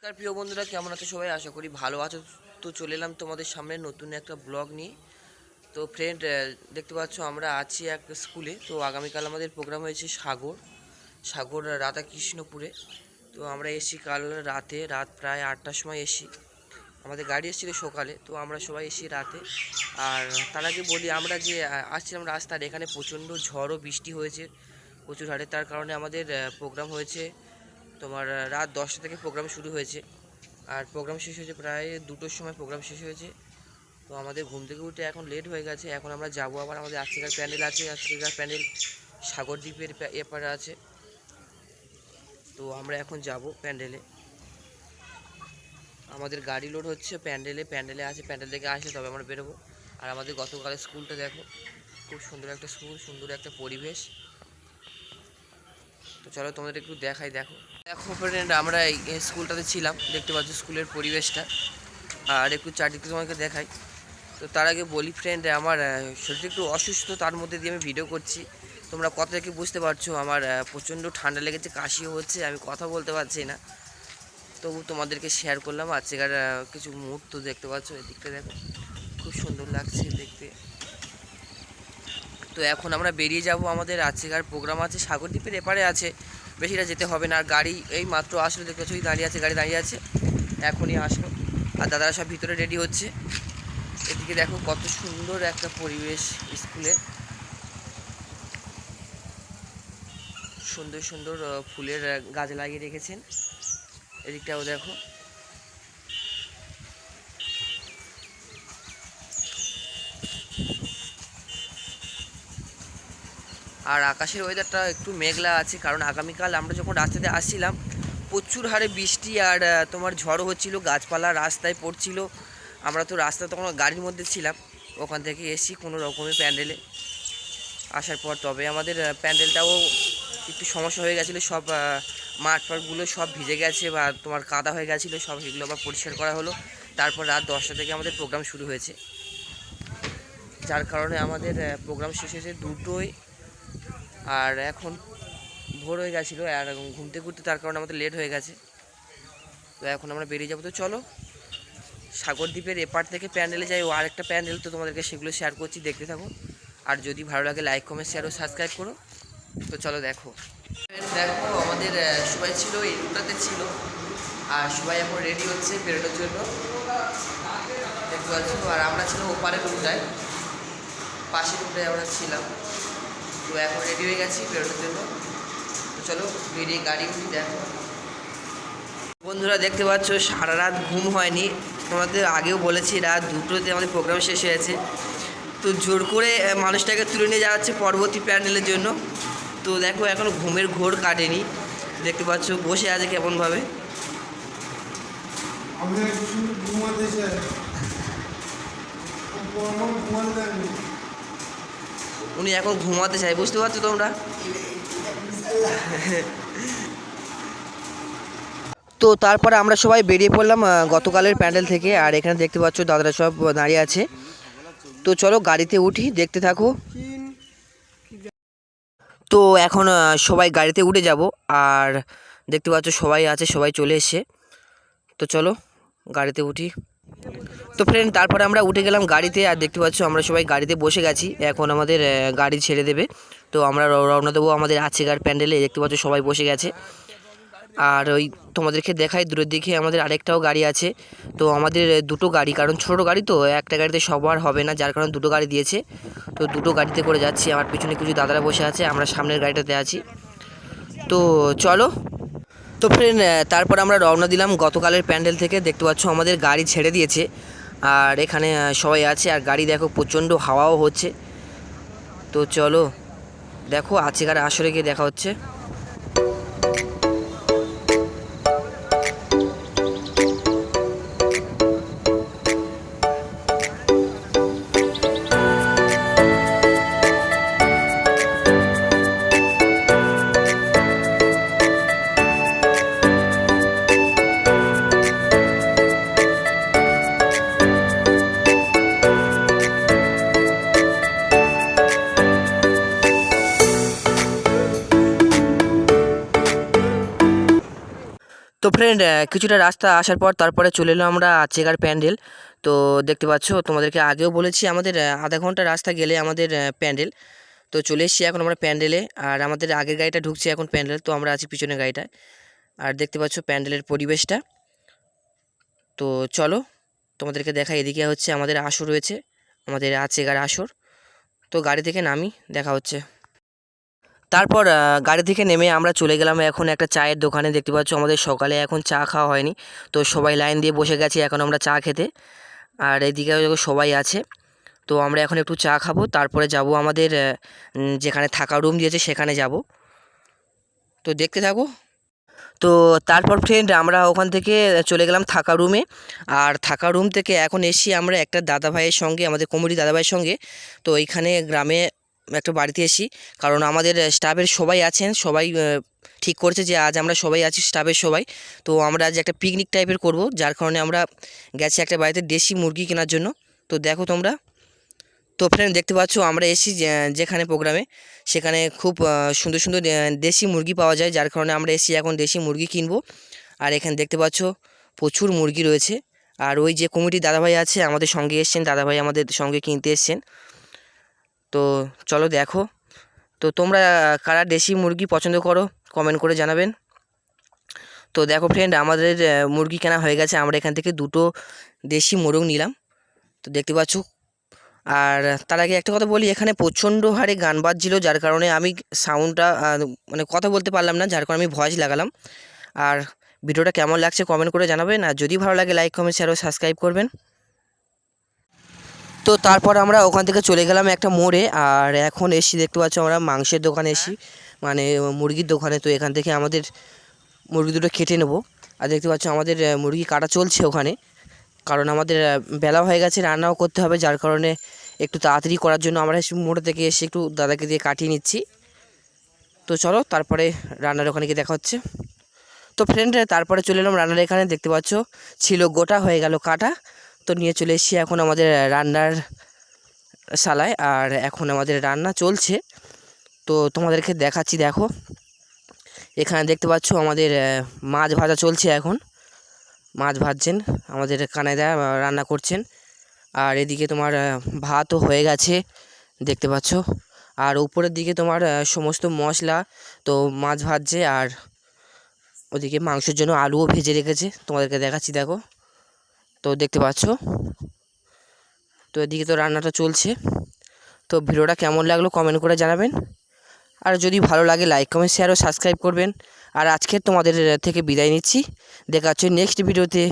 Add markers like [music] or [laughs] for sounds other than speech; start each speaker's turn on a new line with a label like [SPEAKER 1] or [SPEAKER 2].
[SPEAKER 1] নমস্কার, প্রিয় বন্ধুরা, কেমন আছো সবাই? আশা করি ভালো আছো। তো চলে এলাম তোমাদের সামনে নতুন একটা ব্লগ নিয়ে। তো ফ্রেন্ড দেখতে পাচ্ছ আমরা আছি এক স্কুলে। তো আগামীকাল আমাদের প্রোগ্রাম হয়েছে সাগর সাগর রাধাকৃষ্ণপুরে। তো আমরা এসি কাল রাতে, রাত প্রায় আটটার সময় এসি আমাদের গাড়ি এসেছিল সকালে, তো আমরা সবাই এসি রাতে। আর তার আগে বলি, আমরা যে আসছিলাম রাস্তার এখানে প্রচণ্ড ঝড় ও বৃষ্টি হয়েছে প্রচুর হারে। তার কারণে আমাদের প্রোগ্রাম হয়েছে তোমার রাত দশটা থেকে প্রোগ্রাম শুরু হয়েছে। আর প্রোগ্রাম শেষ হয়েছে প্রায় দুটোর সময় প্রোগ্রাম শেষ হয়েছে। তো আমাদের ঘুম থেকে উঠে এখন লেট হয়ে গেছে। এখন আমরা যাব আবার আমাদের আজকেকার প্যান্ডেল আছে। আজকেকার প্যান্ডেল সাগরদ্বীপের এপারে আছে। তো আমরা এখন যাব প্যান্ডেলে। আমাদের গাড়ি লোড হচ্ছে প্যান্ডেলে। প্যান্ডেলে আছে, প্যান্ডেল থেকে আসলে তবে আমরা বেরোবো। আর আমাদের গতকালের স্কুলটা দেখো, খুব সুন্দর একটা স্কুল, সুন্দর একটা পরিবেশ। তো চলো তোমাদের একটু দেখাই, দেখো। দেখো ফ্রেন্ড আমরা এই স্কুলটাতে ছিলাম দেখতে পাচ্ছ স্কুলের পরিবেশটা। আর একটু চারদিকে তোমাকে দেখাই। তো তার আগে বলি ফ্রেন্ড আমার আহ, শরীরটা একটু অসুস্থ তার মধ্যে দিয়ে আমি ভিডিও করছি। তোমরা কথা থেকে বুঝতে পারছ আমার প্রচণ্ড ঠান্ডা লেগেছে কাশিও হচ্ছে আমি কথা বলতে পারছি না। তবু তোমাদেরকে শেয়ার করলাম আজকের কিছু মুহূর্ত দেখতে পাচ্ছ এদিকটা দেখো খুব সুন্দর লাগছে দেখতে। তো এখন আমরা বেরিয়ে যাব আমাদের আজকের প্রোগ্রাম আছে সাগরদ্বীপের এপারে আছে। বেশিটা যেতে হবে না, আর গাড়ি এই মাত্র আসলে, দেখতে পাচ্ছি দাঁড়িয়ে আছে, গাড়ি দাঁড়িয়ে আছে, এখনই আসলো। আর দাদারা সব ভিতরে রেডি হচ্ছে। এদিকে দেখো কত সুন্দর একটা পরিবেশ স্কুলে। সুন্দর সুন্দর ফুলের গাছ লাগিয়ে রেখেছেন। এদিকটাও দেখো। আর আকাশের ওয়েদারটা একটু মেঘলা আছে, কারণ আগামীকাল আমরা যখন রাস্তাতে আসছিলাম, প্রচুর হারে বৃষ্টি আর তোমার ঝড় হচ্ছিল, গাছপালা রাস্তায় পড়ছিল। আমরা তো রাস্তা তখন গাড়ির মধ্যে ছিলাম, ওখান থেকে এসি কোনো রকমের প্যান্ডেলে। আসার পর তবে আমাদের প্যান্ডেলটাও একটু সমস্যা হয়ে গেছিল, সব মাঠ ফাটগুলো সব ভিজে গেছে বা তোমার কাদা হয়ে গেছিল, সব সেগুলো আবার পরিষ্কার করা হলো। তারপর রাত দশটা থেকে আমাদের প্রোগ্রাম শুরু হয়েছে। যার কারণে আমাদের প্রোগ্রাম শেষ হয়েছে দুটোই আর এখন ভোর হয়ে গেছিল আর ঘুমতে ঘুরতে তার কারণে আমাদের লেট হয়ে গেছে। তো এখন আমরা বেরিয়ে যাব। তো চলো সাগরদ্বীপের এপার থেকে প্যান্ডেলে যাই। ও আরেকটা প্যান্ডেল তো তোমাদেরকে সেগুলো শেয়ার করছি, দেখতে থাকো। আর যদি ভালো লাগে লাইক কমেন্ট শেয়ার ও সাবস্ক্রাইব করো। তো চলো দেখো। দেখো, আমাদের সবাই ছিল, এই রুটটাতে ছিল। আর সবাই এখন রেডি হচ্ছে বেরোনোর জন্য। দেখতে পাচ্ছ? আর আমরা ছিল ওপারের রুটটায় পাশের রুটে আমরা ছিলাম। তো এখন রেডি হয়ে গেছি বেরোনোর জন্য তো চলো বেরিয়ে গাড়ি উঠি দেখো। বন্ধুরা দেখতে পাচ্ছ সারা রাত ঘুম হয়নি। তোমাদের আগেও বলেছি রাত দুটোতে আমাদের প্রোগ্রাম শেষ হয়েছে। তো জোর করে মানুষটাকে তুলে নিয়ে যাওয়া হচ্ছে পরবর্তী প্যান্ডেলের জন্য। তো দেখো এখনও ঘুমের ঘোর কাটেনি। দেখতে পাচ্ছ বসে আছে কেমনভাবে।
[SPEAKER 2] ঘুমাতে [laughs] চাই আমার ঘুমাতে দেয়নি
[SPEAKER 1] উনি এখন ঘুমাতে চায়, বুঝতে পারছ তোমরা? তো তারপরে আমরা সবাই বেরিয়ে পড়লাম গতকালের প্যান্ডেল থেকে, আর এখানে দেখতে পাচ্ছ দাদারা সব দাঁড়িয়ে আছে। তো চলো গাড়িতে উঠি, দেখতে থাকো। তো এখন সবাই গাড়িতে উঠে যাব, আর দেখতে পাচ্ছ সবাই আছে, সবাই চলে এসছে। তো চলো গাড়িতে উঠি। তো ফ্রেন্ড তারপরে আমরা উঠে গেলাম গাড়িতে, আর দেখতে পাচ্ছ আমরা সবাই গাড়িতে বসে গেছি। এখন আমাদের গাড়ি ছেড়ে দেবে। তো আমরা রওনা দেবো আমাদের আছেগার প্যান্ডেলে, দেখতে পাচ্ছ সবাই বসে গেছে। আর ওই তোমাদেরকে দেখাই দূরের দিকে, আমাদের আরেকটাও গাড়ি আছে। তো আমাদের দুটো গাড়ি, কারণ ছোটো গাড়ি তো, একটা গাড়িতে সবার হবে না, যার কারণে দুটো গাড়ি দিয়েছে। তো দুটো গাড়িতে করে যাচ্ছি, আমার পিছনে কিছু দাদারা বসে আছে, আমরা সামনের গাড়িটাতে আছি। তো চলো তো ফ্রেন্ড তারপর আমরা রওনা দিলাম গতকালের প্যান্ডেল থেকে। দেখতে পাচ্ছ আমাদের গাড়ি ছেড়ে দিয়েছে। আর এখানে সবাই আছে। আর গাড়ি দেখো, প্রচণ্ড হাওয়াও হচ্ছে। তো চলো, দেখো, আজকের আসরে গিয়ে দেখা হচ্ছে। ফ্রেন্ড কিছুটা রাস্তা আসার পর তারপরে চলে এলো আমরা চেকার প্যান্ডেল। তো দেখতে পাচ্ছ, তোমাদেরকে আগেও বলেছি, আমাদের আধা ঘণ্টা রাস্তা গেলে আমাদের প্যান্ডেল। তো চলে এসেছি এখন আমরা প্যান্ডেলে, আর আমাদের আগের গাড়িটা ঢুকছে এখন প্যান্ডেল, তো আমরা আছি পিছনের গাড়িটায়। আর দেখতে পাচ্ছ প্যান্ডেলের পরিবেশটা। তো চলো, তোমাদেরকে দেখা এদিকে হচ্ছে আমাদের আসর রয়েছে, আমাদের আচেগার আসর। তো গাড়ি থেকে নামি, দেখা হচ্ছে। তারপর গাড়ি থেকে নেমে আমরা চলে গেলাম এখন একটা চায়ের দোকানে। দেখতে পাচ্ছ আমাদের সকালে এখন চা খাওয়া হয়নি। তো সবাই লাইন দিয়ে বসে গেছি এখন আমরা চা খেতে। আর এদিকে সবাই আছে। তো আমরা এখন একটু চা খাব, তারপরে যাব আমাদের যেখানে থাকা রুম দিয়েছে সেখানে যাব। তো দেখতে থাকো। তো তারপর ফ্রেন্ড আমরা ওখান থেকে চলে গেলাম থাকা রুমে আর থাকা রুম থেকে এখন এসি আমরা একটা দাদাভাইয়ের সঙ্গে, আমাদের কমিটি দাদাভাইয়ের সঙ্গে। তো এইখানে গ্রামে একটা বাড়িতে এসি কারণ আমাদের স্টাফের সবাই আছেন, সবাই ঠিক করেছে যে আজ আমরা সবাই আছি স্টাফের সবাই। তো আমরা আজ একটা পিকনিক টাইপের করব, যার কারণে আমরা গেছি একটা বাড়িতে দেশি মুরগি কেনার জন্য। তো দেখো তোমরা। তো ফ্রেন্ড দেখতে পাচ্ছ, আমরা এসি যেখানে প্রোগ্রামে সেখানে খুব সুন্দর সুন্দর দেশি মুরগি পাওয়া যায়, যার কারণে আমরা এসি এখন দেশি মুরগি কিনবো। আর এখানে দেখতে পাচ্ছ, প্রচুর মুরগি রয়েছে। আর ওই যে কমিটির দাদাভাই আছে, আমাদের সঙ্গে এসছেন, দাদাভাই আমাদের সঙ্গে কিনতে এসছেন। তো চলো দেখো। তো তোমরা কারা দেশি মুরগি পছন্দ করো কমেন্ট করে জানাবেন। তো দেখো ফ্রেন্ড আমাদের মুরগি কেনা হয়ে গেছে। আমরা এখান থেকে দুটো দেশি মোরগ নিলাম। তো দেখতে পাচ্ছ। আর তার আগে একটা কথা বলি, এখানে প্রচণ্ড হারে গান বাজছিল, যার কারণে আমি সাউন্ডটা মানে কথা বলতে পারলাম না, যার কারণে আমি ভয়েস লাগালাম। আর ভিডিওটা কেমন লাগছে কমেন্ট করে জানাবেন। আর যদি ভালো লাগে লাইক কমেন্ট শেয়ার ও সাবস্ক্রাইব করবেন। তো তারপর আমরা ওখান থেকে চলে গেলাম একটা মোড়ে, আর এখন এসি দেখতে পাচ্ছ আমরা মাংসের দোকানে এসি মানে মুরগির দোকানে। তো এখান থেকে আমাদের মুরগি দুটো কেটে নেব। আর দেখতে পাচ্ছ আমাদের মুরগি কাটা চলছে ওখানে। কারণ আমাদের বেলা হয়ে গেছে, রান্নাও করতে হবে, যার কারণে একটু তাড়াতাড়ি করার জন্য আমরা মোড়ে থেকে এসে একটু দাদাকে দিয়ে কাটিয়ে নিচ্ছি। তো চলো, তারপরে রান্নার ওখানে গিয়ে দেখা হচ্ছে। তো ফ্রেন্ড তারপরে চলে এলাম রান্নার এখানে, দেখতে পাচ্ছ, ছিল গোটা হয়ে গেল কাটা। তো নিয়ে চলে এসেছি এখন আমাদের রান্নার শালায়, আর এখন আমাদের রান্না চলছে। তো তোমাদেরকে দেখাচ্ছি, দেখো। এখানে দেখতে পাচ্ছ আমাদের মাছ ভাজা চলছে এখন। মাছ ভাজছেন, আমাদের কানাইদা রান্না করছেন। আর এদিকে তোমার ভাতও হয়ে গেছে, দেখতে পাচ্ছ। আর উপরের দিকে তোমার সমস্ত মশলা, তো মাছ ভাজছে, আর ওদিকে মাংসের জন্য আলুও ভেজে রেখেছে। তোমাদেরকে দেখাচ্ছি, দেখো। তো দেখতে পাচ্ছ। তো এদিকে তো রান্নাটা চলছে। তো ভিডিওটা কেমন লাগল কমেন্ট করে জানাবেন। আর যদি ভালো লাগে লাইক কমেন্ট শেয়ার ও সাবস্ক্রাইব করবেন। আর আজকে তোমাদের থেকে বিদায় নিচ্ছি। দেখা হচ্ছে নেক্সট ভিডিওতে